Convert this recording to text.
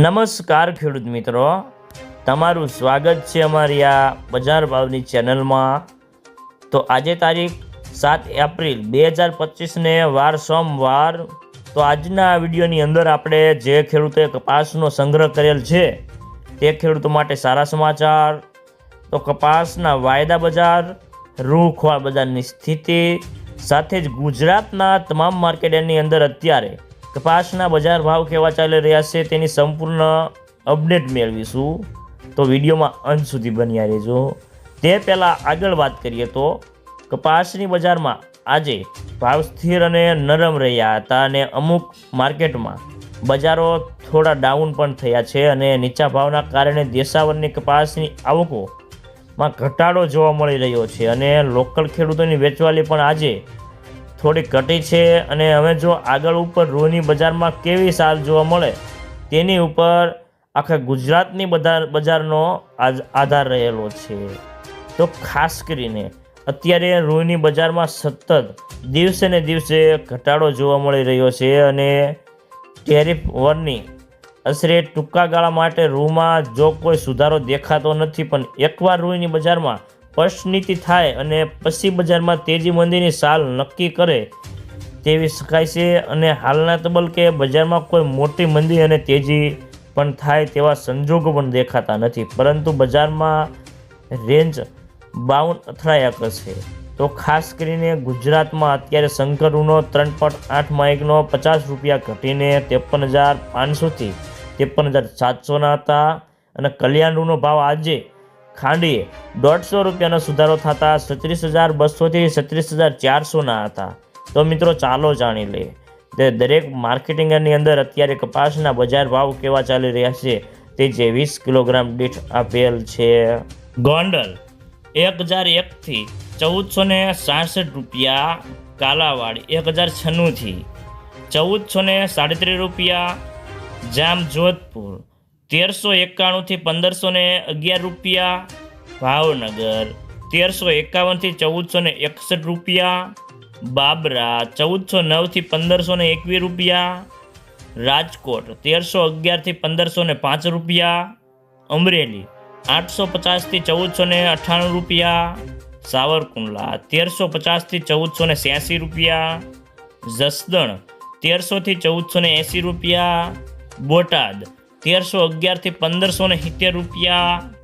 નમસ્કાર ખેડૂત મિત્રો. તમારું સ્વાગત છે અમારી આ બજાર ભાવની ચેનલમાં. તો આજે તારીખ સાત એપ્રિલ બે હજાર પચીસને વાર સોમવાર. તો આજના વિડીયોની અંદર આપણે જે ખેડૂતોએ કપાસનો સંગ્રહ કરેલ છે, તે ખેડૂતો માટે સારા સમાચાર. તો કપાસના વાયદા બજાર રૂખવા બજારની સ્થિતિ, સાથે જ ગુજરાતના તમામ માર્કેટની અંદર અત્યારે કપાસના બજાર ભાવ કેવા ચાલી રહ્યા છે તેની સંપૂર્ણ અપડેટ મેળવીશું. તો વિડીયોમાં અંત સુધી બન્યા રહેજો. તે પહેલાં આગળ વાત કરીએ તો કપાસની બજારમાં આજે ભાવ સ્થિર અને નરમ રહ્યા હતા અને અમુક માર્કેટમાં બજારો થોડા ડાઉન પણ થયા છે અને નીચા ભાવના કારણે દેશાવરની કપાસની આવકોમાં ઘટાડો જોવા મળી રહ્યો છે અને લોકલ ખેડૂતોની વેચવાલી પણ આજે થોડી ઘટી છે અને હવે જો આગળ ઉપર રૂની બજારમાં કેવી સાલ જોવા મળે, તેની ઉપર આખા ગુજરાતની બજાર બજારનો આધાર રહેલો છે. તો ખાસ કરીને અત્યારે રૂની બજારમાં સતત દિવસે ને દિવસે ઘટાડો જોવા મળી રહ્યો છે અને ટેરિફ વરની અસરે ટૂંકા ગાળા માટે રૂમાં જો કોઈ સુધારો દેખાતો નથી, પણ એકવાર રૂની બજારમાં સ્પષ્ટ થાય અને પછી બજારમાં તેજી મંદીની સાલ નક્કી કરે તેવી શકાય છે અને હાલના તબલકે બજારમાં કોઈ મોટી મંદી અને તેજી પણ થાય તેવા સંજોગો પણ દેખાતા નથી. પરંતુ બજારમાં રેન્જ બાવન અથડાયા કરશે તો ખાસ કરીને ગુજરાતમાં અત્યારે શંકરનો ત્રણ પોઈન્ટ આઠ માઇકનો પચાસ રૂપિયા ઘટીને ત્રેપન હજાર પાંચસોથી ત્રેપન હજાર સાતસોના હતા અને કલ્યાણરૂનો ભાવ આજે ખાંડીએ દોઢસો રૂપિયાનો સુધારો થતા છત્રીસ હજાર બસોથી છત્રીસ હજાર ચારસોના હતા. તો મિત્રો ચાલો જાણી લઈએ. તે દરેક માર્કેટિંગની અંદર અત્યારે કપાસના બજાર ભાવ કેવા ચાલી રહ્યા છે તે જે વીસ કિલોગ્રામ દીઠ આપેલ છે. ગોંડલ એક હજાર એકથી ચૌદસો ને સાસઠ રૂપિયા, કાલાવાડ એક હજાર છન્નુંથી ચૌદસો ને સાડત્રીસ રૂપિયા જામ જોધપુર તેરસો એકાણુંથી પંદરસો ને અગિયાર રૂપિયા, ભાવનગર. તેરસો એકાવનથી ચૌદસો ને એકસઠ રૂપિયા, બાબરા. ચૌદસો નવથી પંદરસો ને એકવીસ રૂપિયા, રાજકોટ. તેરસો અગિયારથી પંદરસો ને પાંચ રૂપિયા, અમરેલી. આઠસો પચાસથી ચૌદસો ને અઠ્ઠાણું રૂપિયા, સાવરકુંડલા. તેરસો પચાસથી ચૌદસો ને છ્યાસી રૂપિયા, જસદણ. તેરસોથી ચૌદસો ને એંસી રૂપિયા, બોટાદ. તેરસો અગિયારથી પંદરસો ને સિત્તેર રૂપિયા